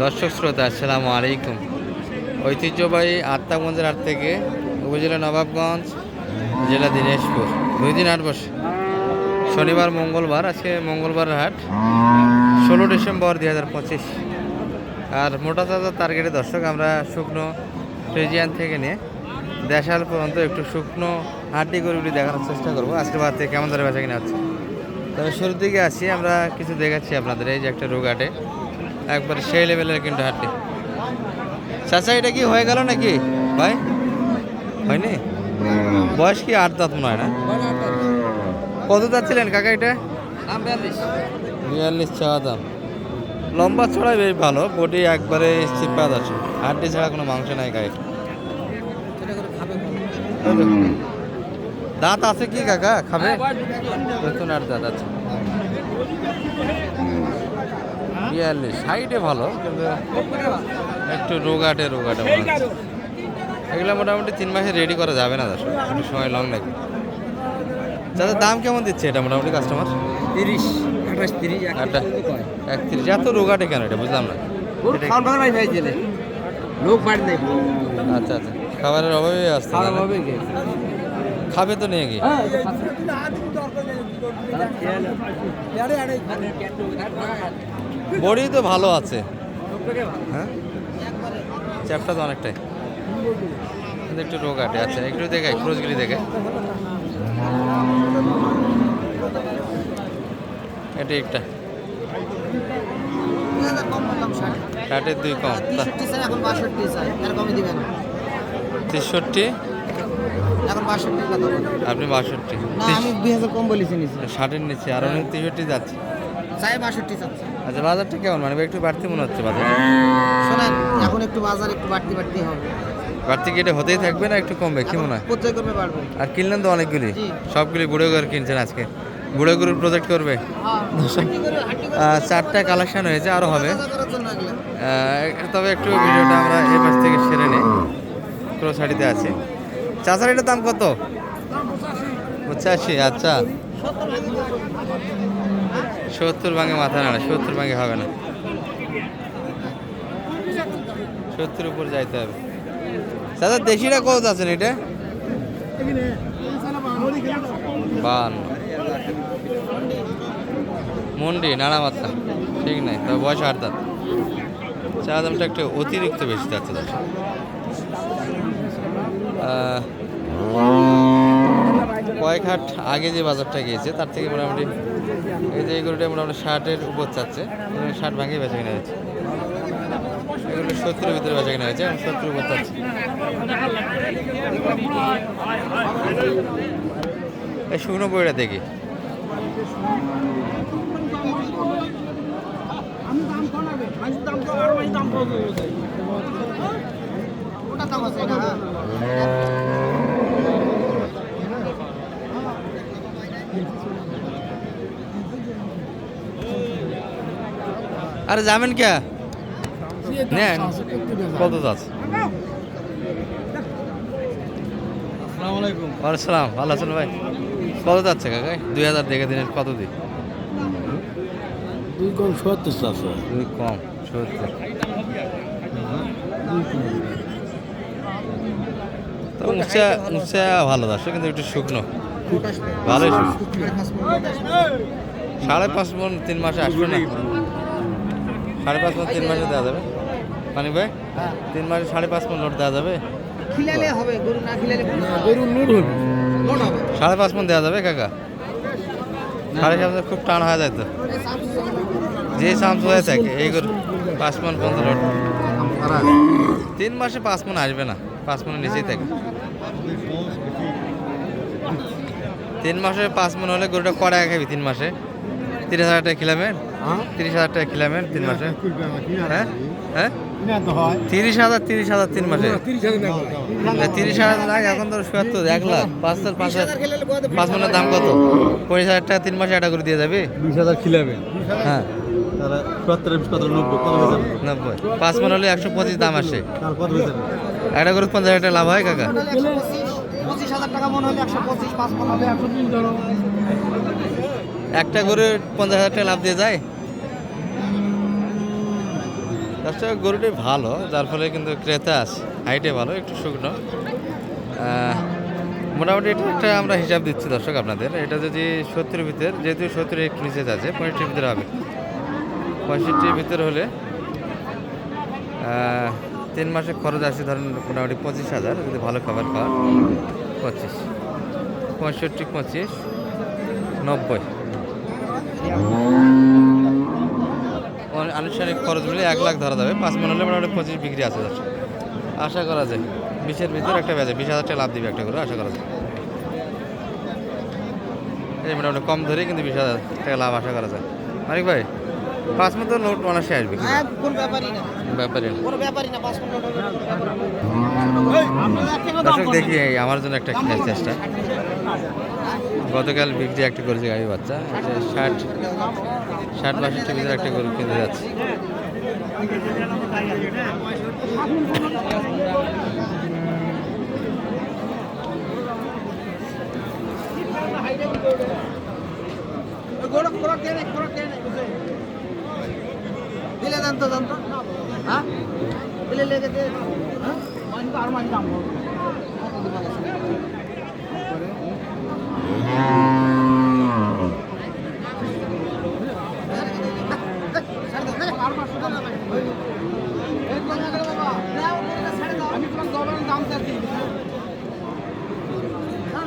দর্শক শ্রোতা, আসসালামু আলাইকুম। ঐতিহ্যবাহী আত্মাগঞ্জের হাট থেকে উপজেলা নবাবগঞ্জ, জেলা দিনাজপুর। দুই দিন হাট বসে শনিবার, মঙ্গলবার, আজকে মঙ্গলবার হাট। ষোলো ডিসেম্বর দুই হাজার পঁচিশ। আর মোটা তাজা টার্গেটে দর্শক, আমরা শুকনো ফ্রিজিয়ান থেকে নিয়ে দেশাল পর্যন্ত একটু শুকনো হাড্ডি গরুগুলি দেখানোর চেষ্টা করব। আজকে থেকে কেমন ধরে বেচা কিনা হচ্ছে? তবে শুরুর দিকে আসি, আমরা কিছু দেখাচ্ছি আপনাদের। এই যে একটা রোগ হাটে। একবার সেই লেভেলের কিন্তু হাড্ডি। চাচা এটা কি হয়ে গেল নাকি? ভাই? হয়নি? বয়স কি আট দাঁত মনে হয় না? কত যাচ্ছিলেন কাকা এটা? বিয়াল্লিশ চাওয়া দাম লম্বা ছড়াই বেশ ভালো বডি একবারে চিপা আছে হাড্ডি ছাড়া কোনো মাংস নাই গায়ে। দাঁত আছে কি কাকা? খাবে? নতুন আর দাঁত আছে। বিয়াল্লিশ সাইডে ভালো কিন্তু একটু রোগাটে রোগাটে মনে হচ্ছে এগুলো মোটামুটি তিন মাসে রেডি করা যাবে না দাদা একটু সময় লং লাগবে দাদা দাম কেমন দিচ্ছে এটা মোটামুটি কাস্টমার তিরিশ আঠাশ তিরিশ আটটা একত্রিশ এত রোগাটে কেন এটা বুঝলাম না লোক বাড়ি নেই আচ্ছা আচ্ছা খাবারের অভাবে আসছে খাবে তো নিয়ে গিয়ে বডি তো ভালো আছে। হ্যাঁ? চ্যাপটা তো অনেকটাই। কিন্তু একটু রোগ আটে আচ্ছা একটু দেখাই ক্রোজগুলি দেখে। এটা একটা। ষাটের দুই কম। তা- এখন বাষট্টি চাই এর কমে দিবেন তেষট্টি আপনি বাষট্টি। না আমি দুই হাজার কম বলেছি নিচে। ষাটের নিচে আর অনেক তেষট্টি যাচ্ছে। চাই বাষট্টি চাচ্ছি। আচ্ছা বাজারটা কেমন? মানে একটু বাড়তি মনে হচ্ছে বাজার। শোনেন এখন একটু বাজার একটু বাড়তি বাড়তি হবে। বাড়তি কি এটা হতেই থাকবে না একটু কমবে? কি মনে হয়? করবে বাড়বে। আর কিনলেন তো অনেকগুলি? সবগুলি বুড়ো গরু কিনছেন আজকে। বুড়ো গরুর প্রজেক্ট করবে? আহ, চারটা কালেকশন হয়েছে আরও হবে। তবে একটু ভিডিওটা আমরা এই পাশ থেকে সেরে নিই। ক্রো শাড়িতে আছে। চাচার এটার দাম কত? পঁচাশি। আচ্ছা। সত্তর ভাঙে মাথা নাড়া সত্তর ভাঙে হবে না। সত্তর উপর যাইতে হবে। দাদা দেশিটা কত আছেন এটা? বান মন্ডি নানা মাথা ঠিক নাই তবে বয়স আট দাঁত। চা দামটা একটু অতিরিক্ত বেশি যাচ্ছে দাদা কয়েক হাট আগে যে বাজারটা গিয়েছে, তার থেকে মোটামুটি এই যে এই গরুটা মোটামুটি ষাটের উপর চাচ্ছে ষাট ভাঙিয়ে বেচা কিনা হয়েছে। এগুলো সত্তরের ভিতরে বেচা কিনা হয়েছে সত্তর উপর চাচ্ছে। এই শুকনো বইটা দেখি। ওটা দাম আছে না আরে যাবেন কে? নেন। কত আছে ওয়ালাইকুম ভালো আছেন ভাই? কত যাচ্ছে কাকা দুই হাজার দেখে দিনের কত দিন দুই কম সত্তর চারশো দুই কম সত্তর। উঁচা উঁচা ভালো যাচ্ছে কিন্তু একটু শুকনো। ভালোই শুকনো। সাড়ে পাঁচ মন তিন মাসে আসবে না? সাড়ে পাঁচ মন তিন মাসে দেওয়া যাবে। পানি ভাই হ্যাঁ। তিন মাসে সাড়ে পাঁচ মন লোড দেওয়া যাবে। খিলালে হবে গরু না খিলালে গরু লোড হবে। সাড়ে পাঁচ মন দেওয়া যাবে কাকা। সাড়ে সাত খুব টান হয়ে যায় তো। যে চান্স হয়ে থাকে এই গরু পাঁচ মন পর্যন্ত লোড। তিন মাসে পাঁচ মন আসবে না পাঁচ মনের নিচেই থাকে। তিন মাসে পাঁচ মন হলে গরুটা কড়া খাবি তিন মাসে। তিরিশ হাজার টাকা খিলামেন তিরিশ হাজার টাকা খিলামেন তিন মাসে। হ্যাঁ? হ্যাঁ? তিরিশ হাজার তিরিশ হাজার তিন মাসে। তিরিশ হাজার লাখ এখন তো সত্তর এক লাখ পাঁচ হাজার পাঁচ হাজার। পাঁচ মনের দাম কত? পঁচিশ হাজার টাকা তিন মাসে একটা করে দিয়ে যাবে? বিশ হাজার খিলাবে হ্যাঁ। সত্তর নব্বই কত নব্বই। পাঁচ মন হলে একশো পঁচিশ দাম আসে। তার কত হয়ে যাবে? একটা করে পঞ্চাশ হাজার টাকা লাভ হয় কাকা? একটা করে পঞ্চাশ হাজার টাকা লাভ দিয়ে যায়? দর্শক গরুটি ভালো, যার ফলে কিন্তু ক্রেতা আছে, হাইটে ভালো, একটু শুকনো। মোটামুটি এটা একটা আমরা হিসাব দিচ্ছি দর্শক আপনাদের, এটা যদি সত্তরের ভিতর, যেহেতু সত্তর একটু নিচে যাচ্ছে পঁয়ষট্টির ভিতরে হবে। পঁয়ষট্টির ভিতরে হলে তিন মাসে খরচ আছে ধরেন মোটামুটি পঁচিশ হাজার, যদি ভালো খাবার খাওয়ার, পঁচিশ। পঁয়ষট্টি, পঁচিশ, নব্বই। আনুষ্ঠানিক খরচ মিলে এক লাখ ধরা যাবে। পাঁচ মন হলে মোটামুটি পঁচিশ বিক্রি আছে দর্শক। আশা করা যায়। বিশের ভিতরে একটা বেজে বিশ হাজার টাকা লাভ দিবে একটা করে আশা করা যায়। এই মোটামুটি কম ধরে কিন্তু বিশ হাজার টাকা লাভ আশা করা যায়। মানিক ভাই পাঁচ মতো নোট অনাসে আসবে হ্যাঁ কোন ব্যাপারই না। ব্যাপারে না। কোনো ব্যাপারই না পাঁচ পনেরো দর্শক দেখি আমার জন্য একটা খেয়াল চেষ্টা। গতকাল বিক্রি একটা করেছে গাড়ি বাচ্চা। ষাট ষাট বাষট্টি ভিতরে একটা গরু কিনতে যাচ্ছে। দিলে দেন তো দেন তো। হ্যাঁ? দিলে লেগে হ্যাঁ? আর মানি দাম আমি তোমার গভর্নমেন্ট দাম চাচ্ছি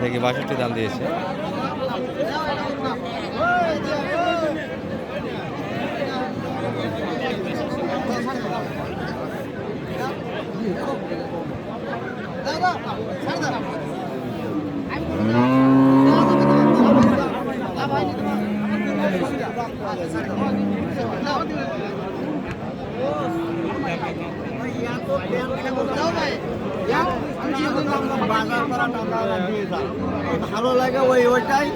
দেখি বাষট্টি দাম দিয়েছে? ভালো লাগে ওই ওইটাই।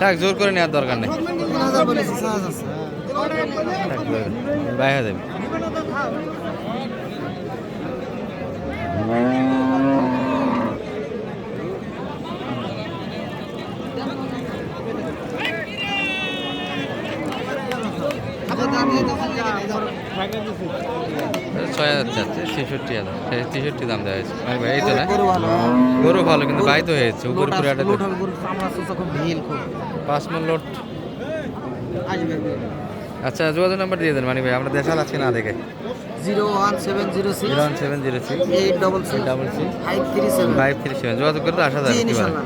থাক জোর করে নেওয়ার দরকার নেই। বলেছি ছয় ছয় হাজার চাচ্ছে ছেষট্টি হাজার ছেষট্টি দাম দেওয়া হয়েছে। এই তো না? গরু ভালো। কিন্তু বাই তো হয়েছে। উপর একটা পাঁচ মন লোড। আচ্ছা যোগাযোগ নাম্বার দিয়ে দেন মানে ভাই আমরা দেখাল আজকে না দেখে। Zero one seven zero six zero one seven zero six eight double six double six five three seven. Five three seven. যোগাযোগ করতে আসা ইনশাল্লাহ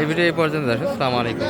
এই ভিডিও এই পর্যন্ত আসে সালাম আলাইকুম।